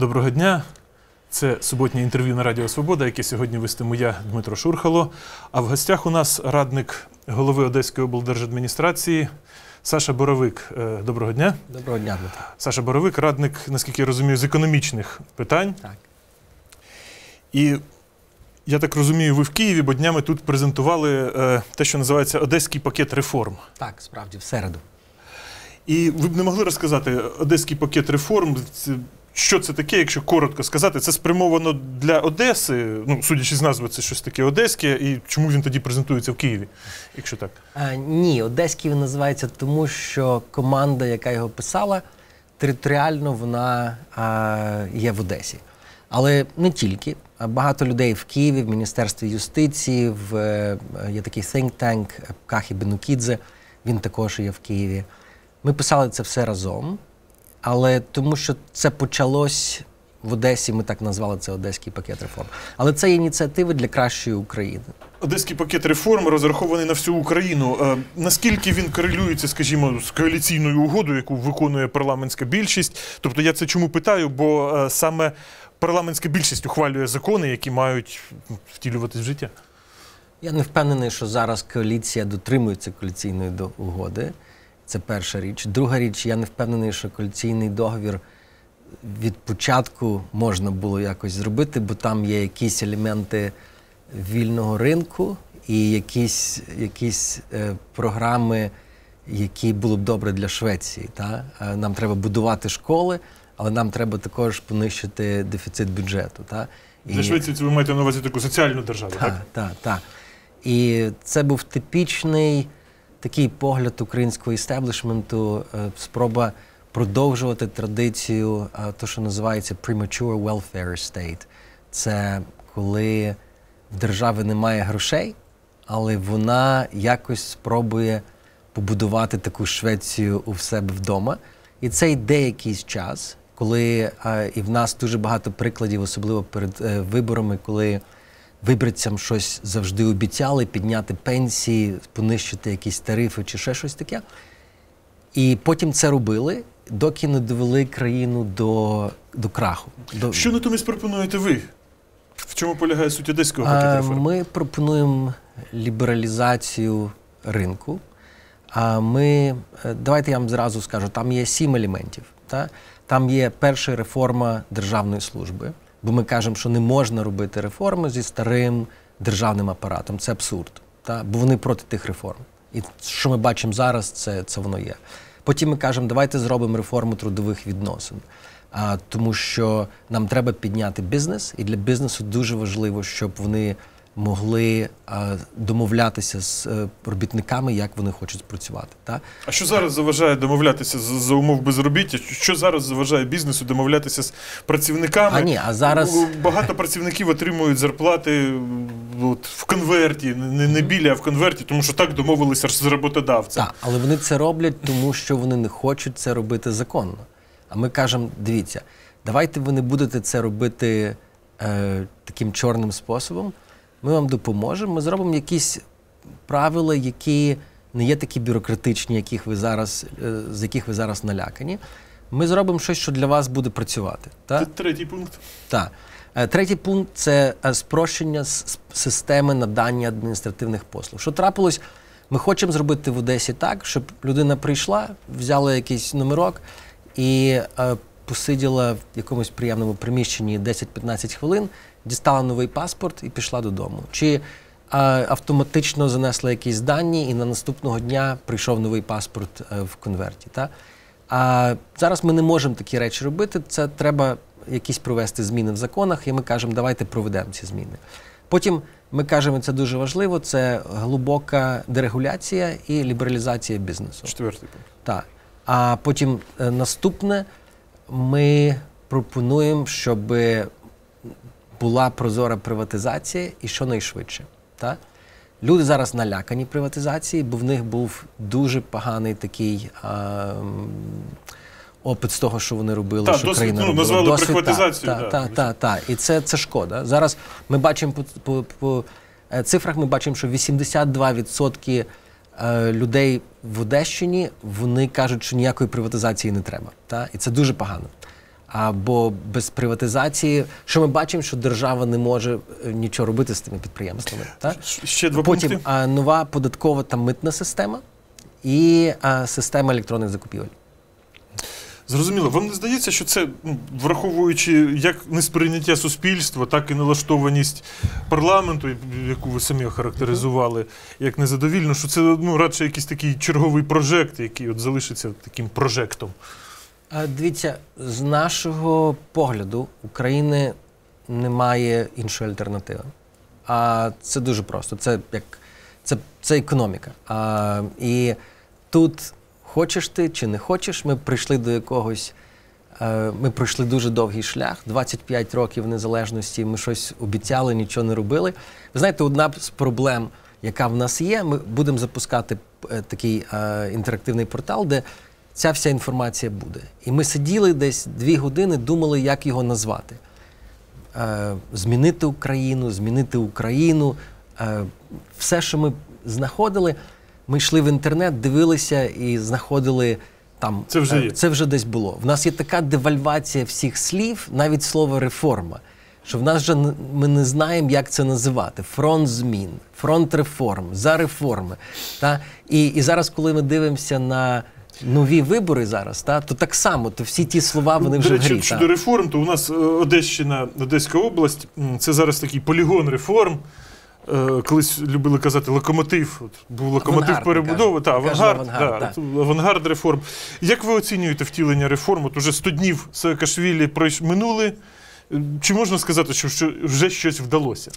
Доброго дня. Це суботнє інтерв'ю на Радіо Свобода, яке сьогодні вестиму я, Дмитро Шурхало. А в гостях у нас радник голови Одеської облдержадміністрації Саша Боровик. Е, Доброго дня. Доброго дня, Дмитро. Саша Боровик, радник, наскільки я розумію, з економічних питань. Так. І я так розумію, ви в Києві, бо днями тут презентували е, те, що називається Одеський пакет реформ. Так, справді, в середу. І ви б не могли розказати Одеський пакет реформ. Що це таке, якщо коротко сказати? Це спрямовано для Одеси. Ну, судячи з назви, це щось таке одеське, і чому він тоді презентується в Києві, якщо так? А, ні, одеський він називається тому, що команда, яка його писала, територіально вона а, є в Одесі. Але не тільки. А Багато людей в Києві, в Міністерстві юстиції, в, е, є такий think tank Кахі Бенукідзе, він також є в Києві. Ми писали це все разом, але тому що це почалось в Одесі, ми так назвали це Одеський пакет реформ. Але це ініціативи для кращої України. Одеський пакет реформ розрахований на всю Україну. Е, наскільки він корелюється, скажімо, з коаліційною угодою, яку виконує парламентська більшість? Тобто я це чому питаю? Бо е, саме парламентська більшість ухвалює закони, які мають втілюватись в життя. Я не впевнений, що зараз коаліція дотримується коаліційної угоди. Це перша річ. Друга річ, я не впевнений, що коаліційний договір від початку можна було якось зробити, бо там є якісь елементи вільного ринку і якісь, якісь е, програми, які було б добре для Швеції. Та? Е, Нам треба будувати школи, але нам треба також понищити дефіцит бюджету. Та? Для Швеції це ви маєте на увазі таку соціальну державу, так? так, так, так. І це був типічний такий погляд українського істеблішменту, е, спроба продовжувати традицію, е, то, що називається premature welfare state. Це коли в держави немає грошей, але вона якось спробує побудувати таку Швецію у себе вдома. І це йде якийсь час, коли е, і в нас дуже багато прикладів, особливо перед виборами, коли виборцям щось завжди обіцяли, підняти пенсії, понищити якісь тарифи чи ще щось таке. І потім це робили, доки не довели країну до, до краху. До... Що натомість пропонуєте ви? В чому полягає суть одеського пакету реформ? Ми пропонуємо лібералізацію ринку. А ми, е, давайте я вам зразу скажу, там є сім елементів. Та? Там є перша реформа державної служби, бо ми кажемо, що не можна робити реформи зі старим державним апаратом. Це абсурд, та? бо вони проти тих реформ. І що ми бачимо зараз, це, це воно є. Потім ми кажемо, давайте зробимо реформу трудових відносин. А, тому що нам треба підняти бізнес, і для бізнесу дуже важливо, щоб вони могли домовлятися з е, робітниками, як вони хочуть працювати. Та? А що зараз заважає домовлятися за, умов безробіття? Що зараз заважає бізнесу домовлятися з працівниками? А ні, а зараз- Багато працівників отримують зарплати от, в конверті, не, не біля, а в конверті, тому що так домовилися з роботодавцем. Так, але вони це роблять, тому що вони не хочуть це робити законно. А ми кажемо: дивіться, давайте ви не будете це робити е, таким чорним способом. Ми вам допоможемо. Ми зробимо якісь правила, які не є такі бюрократичні, яких ви зараз, е, з яких ви зараз налякані. Ми зробимо щось, що для вас буде працювати. Це третій пункт. Так. Е, Третій пункт це е, спрощення системи надання адміністративних послуг. Що трапилось? Ми хочемо зробити в Одесі так, щоб людина прийшла, взяла якийсь номерок і посиділа в якомусь приємному приміщенні 10-15 хвилин, дістала новий паспорт і пішла додому. Чи е, автоматично занесла якісь дані, і на наступного дня прийшов новий паспорт е, в конверті. Та? А зараз ми не можемо такі речі робити. Це треба якісь провести зміни в законах, і ми кажемо, давайте проведемо ці зміни. Потім ми кажемо, це дуже важливо. Це глибока дерегуляція і лібералізація бізнесу. Четвертий пункт. Так. А потім е, наступне ми пропонуємо, щоб була прозора приватизація і щонайшвидше. Так? Люди зараз налякані приватизації, бо в них був дуже поганий такий а, опит з того, що вони робили, Та, що досвід, країна ну, робила. назвали Досвід, прихватизацію, Так, так, так, так. І це, це шкода. Зараз ми бачимо по, по, по е, цифрах, ми бачимо, що 82% е, людей в Одещині вони кажуть, що ніякої приватизації не треба. Та? І це дуже погано. Або без приватизації, що ми бачимо, що держава не може е, нічого робити з тими підприємствами. Так? Ще два Потім пункти. а, нова податкова та митна система і а, система електронних закупівель. Зрозуміло, вам не здається, що це, ну, враховуючи як несприйняття суспільства, так і налаштованість парламенту, яку ви самі охарактеризували, як незадовільно, що це ну, радше якийсь такий черговий прожект, який от залишиться таким прожектом. Дивіться, з нашого погляду України немає іншої альтернативи. А це дуже просто. Це як це, це економіка. А, і тут хочеш ти чи не хочеш, ми прийшли до якогось. е, Ми пройшли дуже довгий шлях, 25 років незалежності. Ми щось обіцяли, нічого не робили. Ви знаєте, одна з проблем, яка в нас є, ми будемо запускати е, такий е, інтерактивний портал, де ця вся інформація буде. І ми сиділи десь дві години, думали, як його назвати. Е, змінити Україну, змінити Україну. Е, все, що ми знаходили, ми йшли в інтернет, дивилися і знаходили там. Це вже е, є. це вже десь було. В нас є така девальвація всіх слів, навіть слово реформа. Що в нас вже ми не знаємо, як це називати. Фронт змін, фронт реформ, за реформи. Та? І, і зараз, коли ми дивимося на нові вибори зараз, та, то так само, то всі ті слова вони вже До в речі, грі. щодо та. реформ, то у нас е, Одещина, Одеська область, це зараз такий полігон реформ. Е, Колись любили казати локомотив. От був локомотив Авангард, перебудови, та, авангард, авангард, да, от авангард реформ. Як ви оцінюєте втілення реформ? От уже 100 днів Саакашвілі минули. Е, Чи можна сказати, що вже щось вдалося?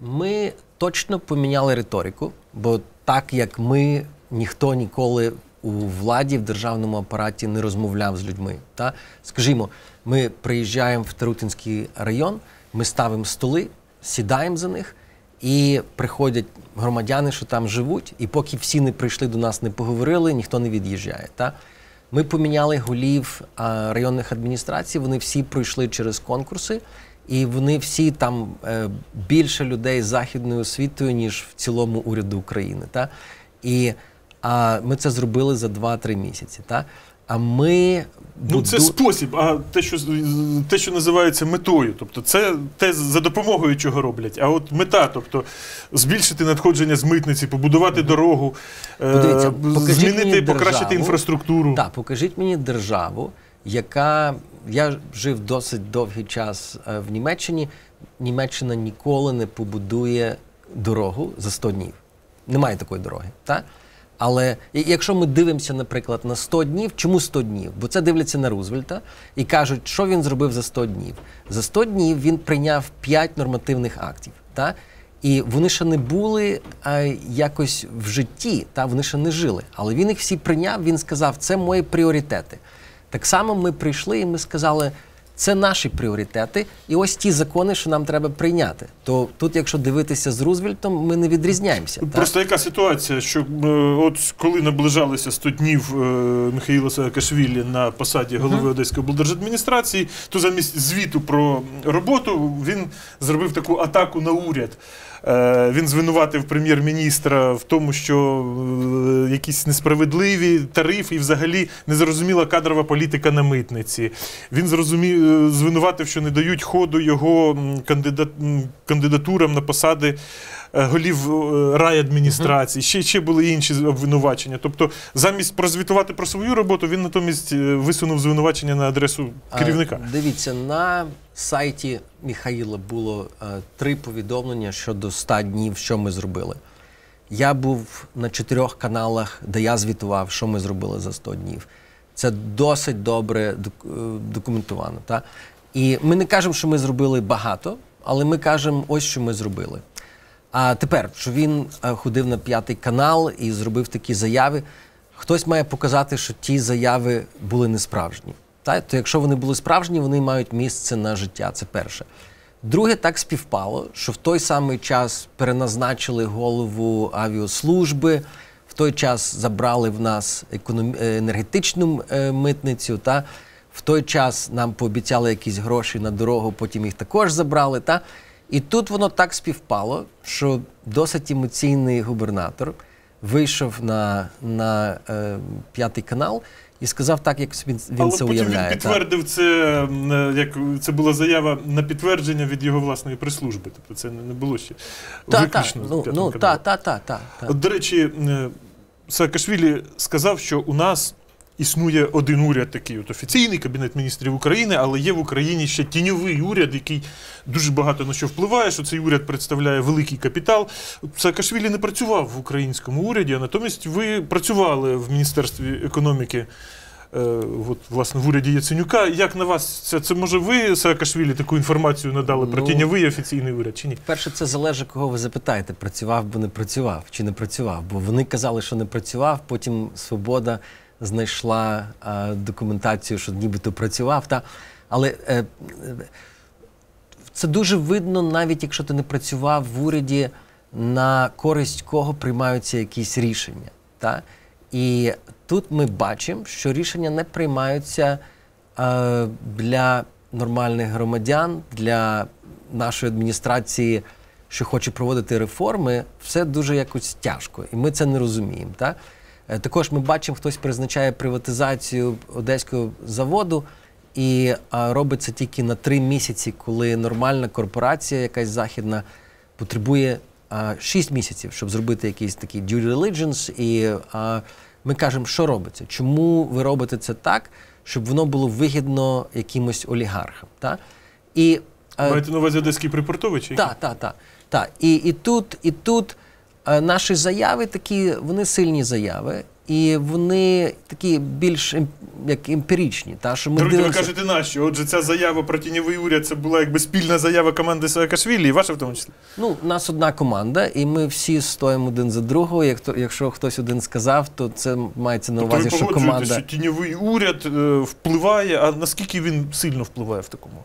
Ми точно поміняли риторику, бо так як ми, ніхто ніколи у владі в державному апараті не розмовляв з людьми. Та? Скажімо, ми приїжджаємо в Тарутинський район, ми ставимо столи, сідаємо за них, і приходять громадяни, що там живуть, і поки всі не прийшли до нас, не поговорили, ніхто не від'їжджає. Та? Ми поміняли голів а, районних адміністрацій, вони всі пройшли через конкурси, і вони всі там е, більше людей з західною освітою, ніж в цілому уряду України. Та? І а, ми це зробили за 2-3 місяці. Та? А ми Ну, це спосіб, а те, що, те, що називається метою. Тобто, це те, за допомогою чого роблять. А от мета, тобто збільшити надходження з митниці, побудувати дорогу, е, Подивіться, змінити, мені покращити державу. інфраструктуру. Так, покажіть мені державу, яка я жив досить довгий час е, в Німеччині. Німеччина ніколи не побудує дорогу за 100 днів. Немає такої дороги. Так? Але якщо ми дивимося, наприклад, на 100 днів, чому 100 днів? Бо це дивляться на Рузвельта і кажуть, що він зробив за 100 днів. За 100 днів він прийняв 5 нормативних актів. Та? І вони ще не були а, якось в житті, та вони ще не жили. Але він їх всі прийняв. Він сказав, це мої пріоритети. Так само ми прийшли і ми сказали, це наші пріоритети, і ось ті закони, що нам треба прийняти. То тут, якщо дивитися з Рузвельтом, ми не відрізняємося. так? Просто яка ситуація, що е, от коли наближалися 100 днів е, Михаїла Саакашвілі на посаді голови Одеської облдержадміністрації, то замість звіту про роботу він зробив таку атаку на уряд. Е, Він звинуватив прем'єр-міністра в тому, що е, якісь несправедливі тарифи і взагалі незрозуміла кадрова політика на митниці. Він е, звинуватив, що не дають ходу його кандидатурам на посади голів е, райадміністрації. Ще, ще були інші обвинувачення. Тобто, замість прозвітувати про свою роботу, він натомість е, висунув звинувачення на адресу керівника. А, Дивіться, на сайті Міхаїла було е, три повідомлення щодо 100 днів, що ми зробили. Я був на чотирьох каналах, де я звітував, що ми зробили за 100 днів. Це досить добре док- е, документовано. Та? І ми не кажемо, що ми зробили багато, але ми кажемо, ось що ми зробили. А тепер, що він е, ходив на п'ятий канал і зробив такі заяви, хтось має показати, що ті заяви були несправжні. Та? То якщо вони були справжні, вони мають місце на життя. Це перше. Друге, так співпало, що в той самий час переназначили голову авіаслужби, в той час забрали в нас економ... е, енергетичну е, митницю. Та? В той час нам пообіцяли якісь гроші на дорогу, потім їх також забрали. Та? І тут воно так співпало, що досить емоційний губернатор вийшов на, на е, п'ятий канал і сказав так, як він, він Але це потім уявляє. він так. підтвердив це, е, як це була заява на підтвердження від його власної прес-служби. Тобто це не було ще Та, та, виключно. з ну, ну, та, та, та, та, та. От, до речі, е, Саакашвілі сказав, що у нас існує один уряд, такий от офіційний кабінет міністрів України, але є в Україні ще тіньовий уряд, який дуже багато на що впливає. Що цей уряд представляє великий капітал. Саакашвілі не працював в українському уряді, а натомість ви працювали в міністерстві економіки. е, От, власне, в уряді Яценюка. Як на вас це? Це може ви, Саакашвілі, таку інформацію надали про Ну, тіньовий офіційний уряд чи ні? Перше, це залежить, кого ви запитаєте, працював бо не працював чи не працював. Бо вони казали, що не працював, потім Свобода знайшла а, документацію, що нібито працював. Та? Але е, е, це дуже видно, навіть якщо ти не працював в уряді, на користь кого приймаються якісь рішення. Та? І тут ми бачимо, що рішення не приймаються е, для нормальних громадян, для нашої адміністрації, що хоче проводити реформи, все дуже якось тяжко. І ми це не розуміємо. Та? Е, Також ми бачимо, хтось призначає приватизацію одеського заводу. І робить це тільки на три місяці, коли нормальна корпорація, якась західна, потребує 6 місяців, щоб зробити якийсь такий due diligence. І а, ми кажемо, що робиться? Чому ви робите це так, щоб воно було вигідно якимось олігархам? Та? І, Маєте на увазі одеський припортович? так, так, так. Та. І, і тут, і тут наші заяви такі, вони сильні заяви, і вони такі більш ем- як емпіричні. Та, що ми Друзі, ви кажете нащо? Отже, ця заява про тіньовий уряд це була якби спільна заява команди Саакашвілі, і ваша в тому числі. Ну, у нас одна команда, і ми всі стоїмо один за другого. Як то, якщо хтось один сказав, то це мається на Тобто ви увазі, що команда. що тіньовий уряд е, впливає, а наскільки він сильно впливає в такому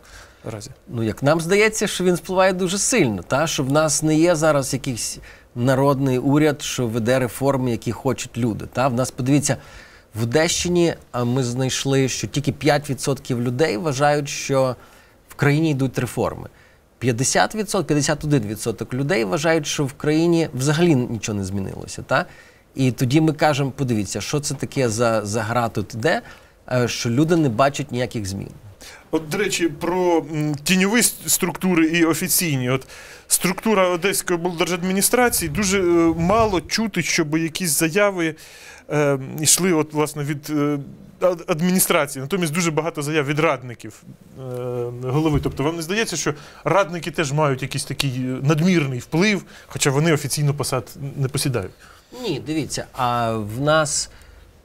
разі? Ну, як нам здається, що він впливає дуже сильно, та? що в нас не є зараз якийсь народний уряд, що веде реформи, які хочуть люди. Та? В нас, подивіться, в Одещині ми знайшли, що тільки 5% людей вважають, що в країні йдуть реформи. 50%, 51% людей вважають, що в країні взагалі нічого не змінилося. Та? І тоді ми кажемо: подивіться, що це таке за, за гра тут іде, е, що люди не бачать ніяких змін. От, до речі, про тіньові структури і офіційні. От структура Одеської облдержадміністрації дуже е, мало чути, щоб якісь заяви е, йшли от, власне, від е, адміністрації. Натомість дуже багато заяв від радників е, голови. Тобто вам не здається, що радники теж мають якийсь такий е, надмірний вплив, хоча вони офіційно посад не посідають. Ні, дивіться, а в нас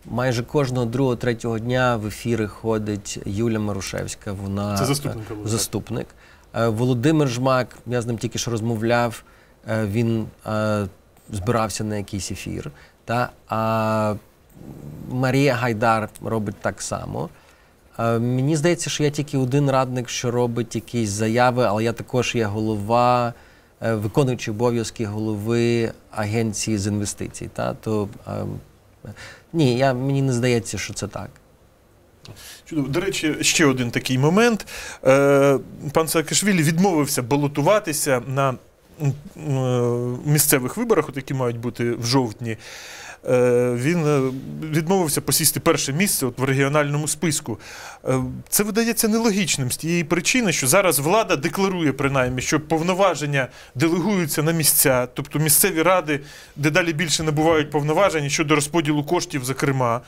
майже кожного другого, третього дня в ефіри ходить Юля Марушевська. Вона Це заступник е, заступник. Е, Володимир Жмак, я з ним тільки що розмовляв, е, він збирався на якийсь ефір. Та? А Марія Гайдар робить так само. Мені здається, що я тільки один радник, що робить якісь заяви, але я також є голова, виконуючий обов'язки голови агенції з інвестицій. Та? То, е, ні, я, мені не здається, що це так. Чудово. До речі, ще один такий момент. Е, Пан Саакашвілі відмовився балотуватися на е, місцевих виборах, які мають бути в жовтні. Е, Він е, відмовився посісти перше місце от в регіональному списку. Е, Це видається нелогічним з тієї причини, що зараз влада декларує принаймні, що повноваження делегуються на місця, тобто місцеві ради дедалі більше набувають повноважень щодо розподілу коштів, зокрема.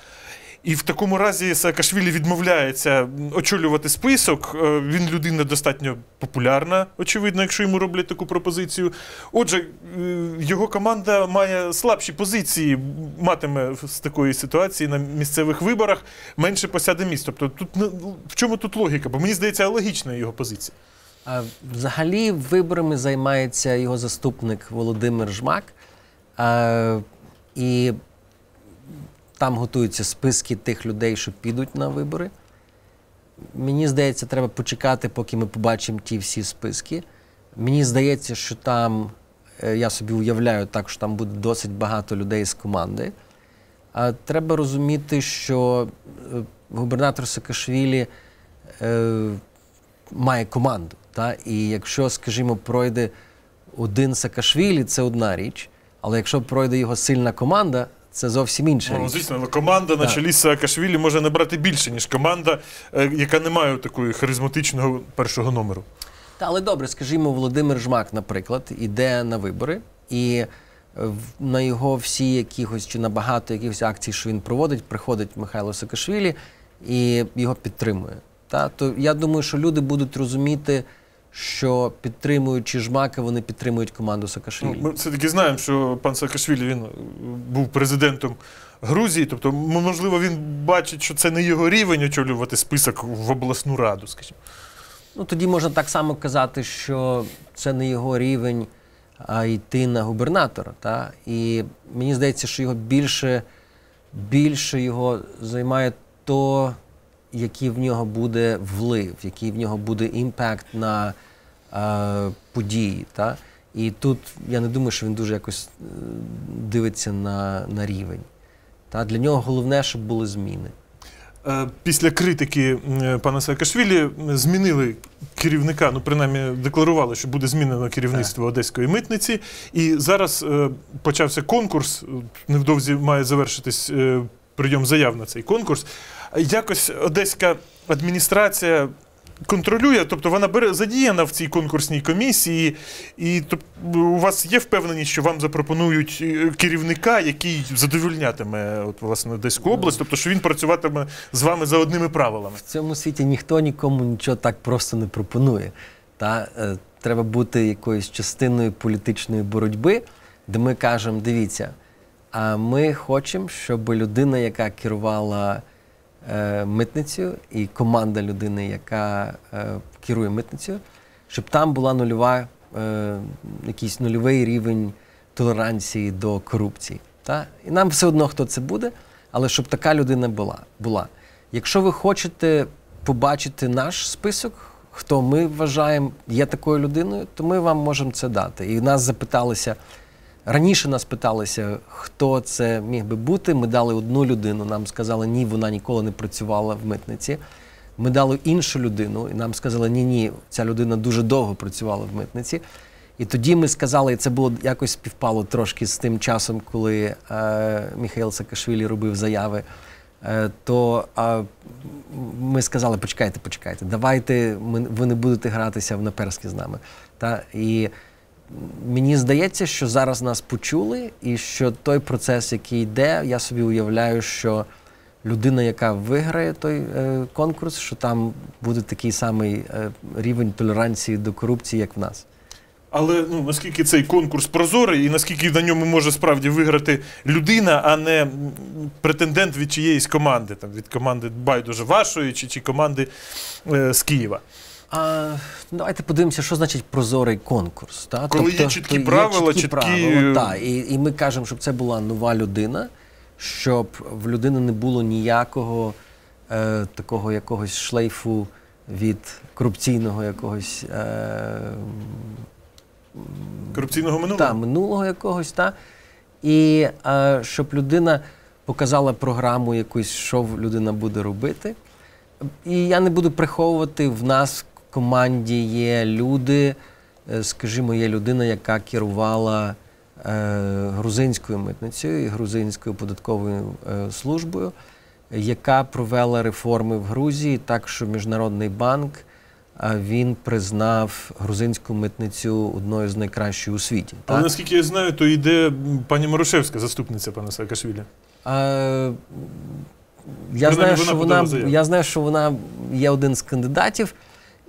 І в такому разі Саакашвілі відмовляється очолювати список. Е, Він людина достатньо популярна, очевидно, якщо йому роблять таку пропозицію. Отже, е, його команда має слабші позиції, матиме з такої ситуації на місцевих виборах, менше посяде місць. Тобто, тут в чому тут логіка? Бо мені здається, логічна його позиція. Взагалі виборами займається його заступник Володимир Жмак. І там готуються списки тих людей, що підуть на вибори. Мені здається, треба почекати, поки ми побачимо ті всі списки. Мені здається, що там, е, я собі уявляю так, що там буде досить багато людей з команди. А треба розуміти, що е, губернатор Саакашвілі е, має команду. Та? І якщо, скажімо, пройде один Саакашвілі, це одна річ. Але якщо пройде його сильна команда, це зовсім інша Ну, звісно, але команда на чолі з Саакашвілі може набрати більше, ніж команда, е, яка не має такої харизматичного першого номеру. Та, але добре, скажімо, Володимир Жмак, наприклад, іде на вибори, і е, на його всі якихось чи на багато якихось акцій, що він проводить, приходить Михайло Саакашвілі і його підтримує. Та? То я думаю, що люди будуть розуміти, що підтримуючи Жмака, вони підтримують команду Саакашвілі. Ну, Ми все-таки знаємо, що пан Саакашвілі він е, був президентом Грузії, тобто, можливо, він бачить, що це не його рівень очолювати список в обласну раду, скажімо. Ну, тоді можна так само казати, що це не його рівень, а йти на губернатора. Та? І мені здається, що його більше, більше його займає то, який в нього буде влив, який в нього буде імпакт на е, події. Та? І тут я не думаю, що він дуже якось е, дивиться на, на рівень. Та? Для нього головне, щоб були зміни. Е, Після критики пана Саакашвілі змінили керівника, ну принаймні декларували, що буде змінено керівництво одеської митниці. І зараз е, почався конкурс. Невдовзі має завершитись прийом заяв на цей конкурс. Якось одеська адміністрація. Контролює, тобто вона бере задіяна в цій конкурсній комісії, і тобто, у вас є впевненість, що вам запропонують е, керівника, який задовольнятиме от, власне Одеську область, тобто що він працюватиме з вами за одними правилами. В цьому світі ніхто нікому нічого так просто не пропонує. Та, е, треба бути якоюсь частиною політичної боротьби, де ми кажемо: дивіться, а ми хочемо, щоб людина, яка керувала е, митницею, і команда людини, яка е, керує митницею, щоб там була нульова, е, якийсь нульовий рівень толеранції до корупції. Та? І нам все одно, хто це буде, але щоб така людина була. була. Якщо ви хочете побачити наш список, хто ми вважаємо є такою людиною, то ми вам можемо це дати. І нас запиталися. Раніше нас питалися, хто це міг би бути. Ми дали одну людину. Нам сказали, ні, вона ніколи не працювала в митниці. Ми дали іншу людину, і нам сказали, ні, ні, ця людина дуже довго працювала в митниці. І тоді ми сказали, і це було якось співпало трошки з тим часом, коли е, Міхаїл Саакашвілі робив заяви. Е, то е, ми сказали, почекайте, почекайте, давайте ми, ви не будете гратися в наперськи з нами. Та? І мені здається, що зараз нас почули, і що той процес, який йде, я собі уявляю, що людина, яка виграє той е, конкурс, що там буде такий самий е, рівень толеранції до корупції, як в нас. Але ну наскільки цей конкурс прозорий, і наскільки на ньому може справді виграти людина, а не претендент від чиєїсь команди, там від команди байдуже вашої чи, чи команди е, з Києва. А, ну, давайте подивимося, що значить прозорий конкурс. Та? Коли є чіткі правила, чіткі- правила, та, і, і ми кажемо, щоб це була нова людина, щоб в людини не було ніякого е, такого якогось шлейфу від корупційного якогось е, Корупційного минулого. та, минулого якогось, та? і е, щоб людина показала програму якусь, що людина буде робити. І я не буду приховувати, в нас команді є люди, е, скажімо, є людина, яка керувала е, грузинською митницею і грузинською податковою е, службою, яка провела реформи в Грузії, так що Міжнародний банк він признав грузинську митницю одною з найкращих у світі. Але так? наскільки я знаю, то йде пані Морошевська, заступниця пана Саакашвілі. А, я, знаю, що вона, я знаю, що вона є один з кандидатів,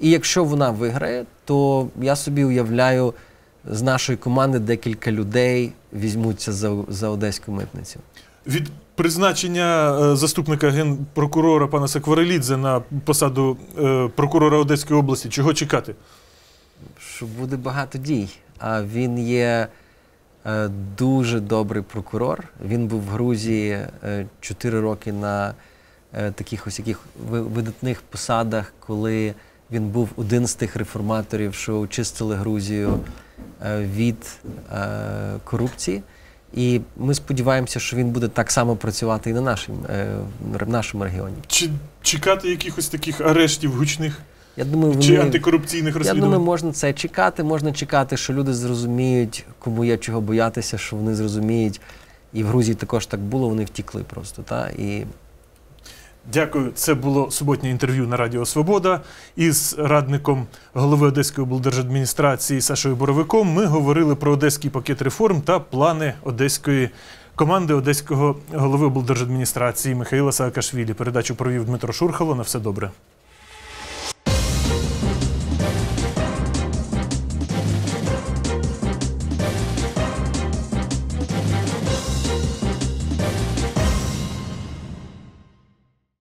і якщо вона виграє, то я собі уявляю, з нашої команди декілька людей візьмуться за, за одеську митницю. Від призначення е, заступника генпрокурора пана Сакварелідзе на посаду е, прокурора Одеської області, чого чекати? що буде багато дій. А він є е, дуже добрий прокурор. Він був в Грузії е, 4 роки на таких ось яких видатних посадах, коли він був один з тих реформаторів, що очистили Грузію е, від е, корупції. І ми сподіваємося, що він буде так само працювати і на нашому, е, в нашому регіоні. Чи чекати якихось таких арештів гучних Я думаю, чи вони- антикорупційних Я думаю, можна це чекати. Можна чекати, що люди зрозуміють, кому є чого боятися, що вони зрозуміють, І в Грузії також так було, вони втікли просто. Та? І Дякую. Це було суботнє інтерв'ю на Радіо Свобода із радником голови Одеської облдержадміністрації Сашою Боровиком. Ми говорили про одеський пакет реформ та плани одеської команди одеського голови облдержадміністрації Михайла Саакашвілі. Передачу провів Дмитро Шурхало. На все добре.